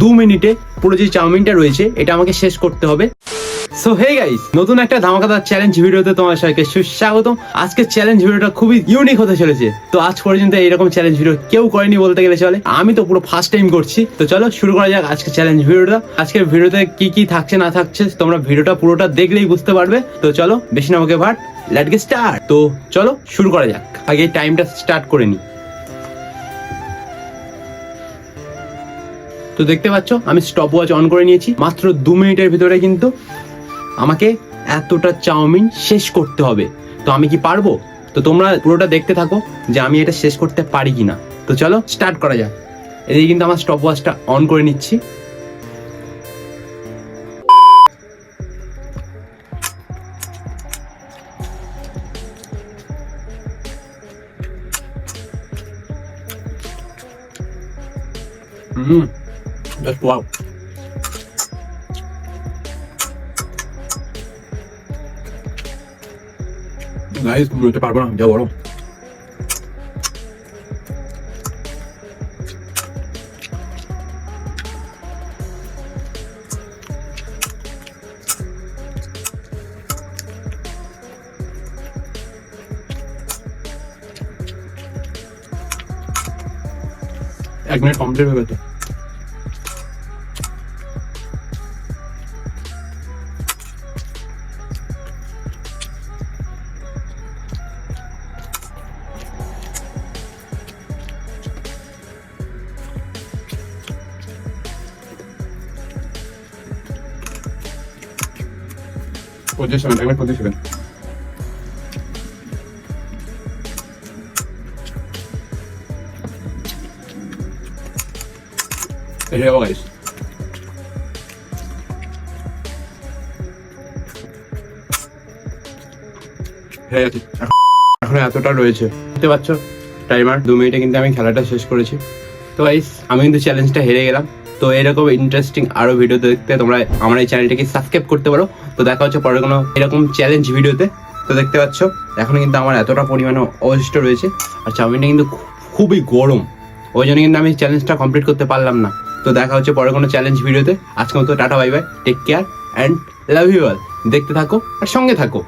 দু মিনিটে পুরো যে চাউমিনটা রয়েছে, এটা আমাকে শেষ করতে হবে। সো হে গাইস নতুন একটা ধামাকাদার চ্যালেঞ্জ ভিডিওতে তোমার সবাইকে সুস্বাগতম। আজকের চ্যালেঞ্জ ভিডিওটা খুবই ইউনিক হতে চলেছে। তো আজ পর্যন্ত এরকম চ্যালেঞ্জ ভিডিও কেউ করেনি বলতে গেলে চলে। আমি তো পুরো ফার্স্ট টাইম করছি। তো চলো শুরু করা যাক আজকের চ্যালেঞ্জ ভিডিওটা। আজকের ভিডিওতে কি কি থাকছে, না থাকছে, তোমরা ভিডিওটা পুরোটা দেখলেই বুঝতে পারবে। তো চলো, বেশি না আমাকে ভাট লেট গেট স্টার্ট তো চলো, শুরু করা যাক। আগে টাইমটা স্টার্ট করে নি। তো দেখতে পাচ্ছ, আমি স্টপ ওয়াচ অন করে নিয়েছি। মাত্র দু মিনিটের ভিতরে কিন্তু আমাকে এতটা চাউমিন শেষ করতে হবে। তো আমি কি পারব? তো তোমরা পুরোটা দেখতে থাকো যে আমি এটা শেষ করতে পারি কি না তো চলো স্টার্ট করা যাক। এদিকে কিন্তু আমার স্টপ ওয়াচটা অন করে নিচ্ছি। হুম। জাস্ট ওয়াও গাইস বলতে পারব না যা বড় এক মিনিট কমপ্লিট হয়ে গেছে পঁচিশ সেভেন একবার পঁচিশ সেভেন এই যাব গাইস হয়ে এখন এতটা রয়েছে। বুঝতে পারছ? টাইমার দু মিনিটে কিন্তু আমি খেলাটা শেষ করেছি। তো গাইস আমি কিন্তু চ্যালেঞ্জটা হেরে গেলাম। তো এরকম ইন্টারেস্টিং আরও ভিডিও দেখতে তোমরা আমার এই চ্যানেলটাকে সাবস্ক্রাইব করতে পারো। তো দেখা হচ্ছে পরে কোনো এরকম চ্যালেঞ্জ ভিডিওতে তো দেখতে পাচ্ছ, এখন কিন্তু আমার এতটা পরিমাণে অবশিষ্ট রয়েছে। আর চাউমিনটা কিন্তু খুবই গরম। ওই জন্য কিন্তু আমি চ্যালেঞ্জটা কমপ্লিট করতে পারলাম না। তো দেখা হচ্ছে পরে কোনো চ্যালেঞ্জ ভিডিওতে আজকে মতো tata bye bye take care and love you all দেখতে থাকো আর সঙ্গে থাকো।